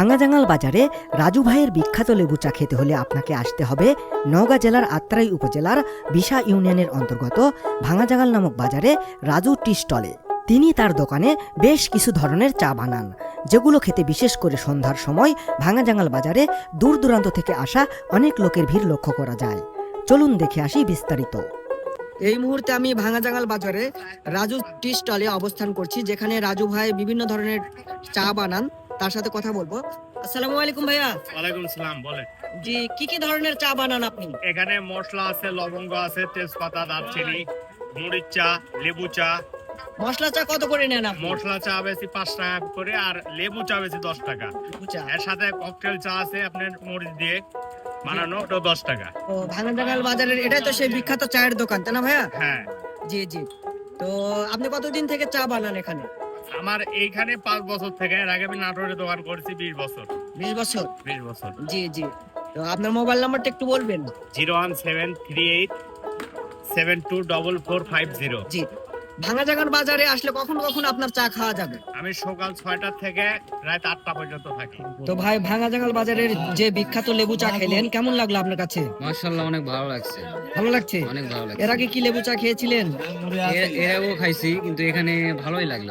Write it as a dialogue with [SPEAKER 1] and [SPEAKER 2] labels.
[SPEAKER 1] ভাঙাজাঙ্গাল বাজারে রাজু ভাইয়ের বিখ্যাত লেবু চা খেতে হলে আপনাকে আসতে হবে নওগাঁ জেলার আত্রাই উপজেলার বিশা ইউনিয়নের অন্তর্গত ভাঙাজাঙ্গাল নামক বাজারে রাজু টি স্টলে। তিনি তার দোকানে বেশ কিছু ধরনের চা বানান, যেগুলো খেতে বিশেষ করে সন্ধ্যার সময় ভাঙাজাঙ্গাল বাজারে দূর দূরান্ত থেকে আসা অনেক লোকের ভিড় লক্ষ্য করা যায়। চলুন দেখে আসি বিস্তারিত। এই মুহূর্তে আমি ভাঙাজাঙ্গাল বাজারে রাজু টি স্টলে অবস্থান করছি, যেখানে রাজু ভাই বিভিন্ন ধরনের চা বানান। তার সাথে কথা বলব। আসসালামু আলাইকুম ভাইয়া।
[SPEAKER 2] ওয়ালাইকুম সালাম বলে
[SPEAKER 1] জি কি কি ধরনের চা বানান আপনি?
[SPEAKER 2] এখানে মশলা আছে লবঙ্গ আছে তেজপাতা দারচিনি মুড়ির চা লেবু চা।
[SPEAKER 1] মশলা চা কত করে নেন আপনি?
[SPEAKER 2] মশলা চা বেশি পাঁচ টাকা করে আর লেবু চা বেশি দশ টাকা। এর সাথে ককটেল চা আছে আপনার মরিচ দিয়ে বানানো ওটা দশ টাকা।
[SPEAKER 1] ও ভাঙাজাঙ্গাল বাজারের এটাই তো সেই বিখ্যাত চায়ের দোকান তাই না ভাইয়া?
[SPEAKER 2] হ্যাঁ।
[SPEAKER 1] জি জি। তো আপনি কতদিন থেকে চা বানান এখানে?
[SPEAKER 2] আমার এইখানে পাঁচ বছর থেকে এর আগে আমি নাটোরে দোকান করেছি বিশ বছর।
[SPEAKER 1] বিশ বছর?
[SPEAKER 2] বিশ বছর।
[SPEAKER 1] জি জি। তো আপনার মোবাইল নাম্বারটা একটু বলবেন?
[SPEAKER 2] Zero one seven three eight seven two double four five zero.
[SPEAKER 1] জি। ভাঙাজাঙ্গাল বাজারে আসলে কখন কখন আপনার চা খাওয়া যাবে?
[SPEAKER 2] আমি সকাল ছয়টা থেকে রাত আটটা পর্যন্ত থাকি।
[SPEAKER 1] তো ভাই ভাঙাজাঙ্গাল বাজারের যে বিখ্যাত লেবু চা খেলেন কেমন লাগল আপনার কাছে?
[SPEAKER 3] মার্শাল্লাহ অনেক ভালো লাগছে।
[SPEAKER 1] ভালো লাগছে?
[SPEAKER 3] অনেক ভালো লাগছে।
[SPEAKER 1] এর আগে কি লেবু চা খেয়েছিলেন?
[SPEAKER 3] এর আগেও খাইছি কিন্তু এখানে ভালোই লাগল।